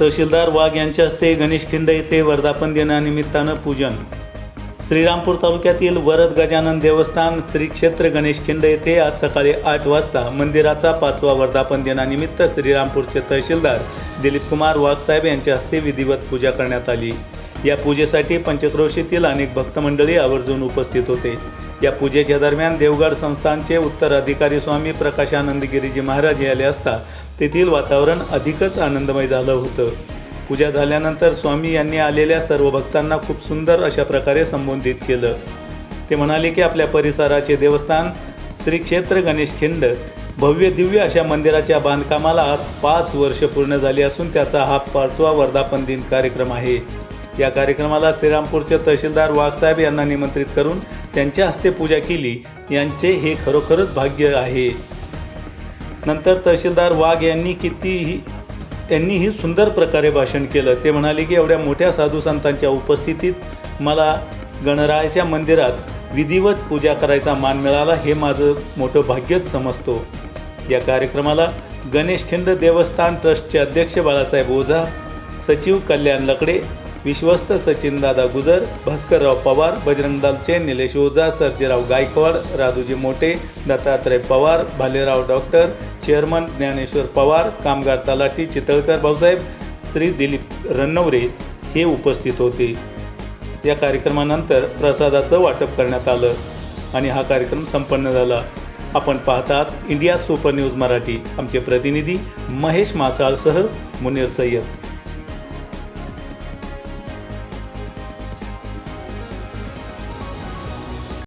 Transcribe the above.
तहसीलदार वाघ यांच्या हस्ते गणेश खिंड येथे वर्धापन दिनानिमित्तानं पूजन. श्रीरामपूर तालुक्यातील वरद गजानन देवस्थान श्री क्षेत्र गणेश खिंड येथे आज सकाळी आठ वाजता मंदिराचा पाचवा वर्धापन दिनानिमित्त श्रीरामपूरचे तहसीलदार दिलीप कुमार वाघसाहेब यांच्या हस्ते विधिवत पूजा करण्यात आली. या पूजेसाठी पंचक्रोशीतील अनेक भक्तमंडळी आवर्जून उपस्थित होते. या पूजेच्या दरम्यान देवगड संस्थानचे उत्तराधिकारी स्वामी प्रकाशानंद गिरीजी महाराज आले असता तेथील वातावरण अधिकच आनंदमय झालं होतं. पूजा झाल्यानंतर स्वामी यांनी आलेल्या सर्व भक्तांना खूप सुंदर अशा प्रकारे संबोधित केलं. ते म्हणाले की आपल्या परिसराचे देवस्थान श्री क्षेत्र गणेश खिंड भव्य दिव्य अशा मंदिराच्या बांधकामाला आज पाच वर्ष पूर्ण झाली असून त्याचा हा पाचवा वर्धापन दिन कार्यक्रम आहे. या कार्यक्रमाला श्रीरामपूरचे तहसीलदार वाघसाहेब यांना निमंत्रित करून त्यांच्या हस्ते पूजा केली. यांचे हे खरोखरच भाग्य आहे. नंतर तहसीलदार वाघ यांनी कितीही त्यांनीही सुंदर प्रकारे भाषण केलं. ते म्हणाले की एवढ्या मोठ्या साधू संतांच्या उपस्थितीत मला गणरायाच्या मंदिरात विधिवत पूजा करायचा मान मिळाला हे माझं मोठं भाग्यच समजतो. या कार्यक्रमाला गणेशखिंड देवस्थान ट्रस्टचे अध्यक्ष बाळासाहेब ओझा सचिव कल्याण लकडे विश्वस्त सचिनदादा गुजर भास्करराव पवार बजरंग दलचे निलेश ओझा सर्जेराव गायकवाड राधूजी मोटे दत्तात्रय पवार भालेराव डॉक्टर चेअरमन ज्ञानेश्वर पवार कामगार तलाठी चितळकर भाऊसाहेब श्री दिलीप रन्नवरे हे उपस्थित होते. या कार्यक्रमानंतर प्रसादाचं वाटप करण्यात आलं आणि हा कार्यक्रम संपन्न झाला. आपण पाहतात इंडिया सुपर न्यूज मराठी. आमचे प्रतिनिधी महेश मासाळसह मुनीर सय्यद.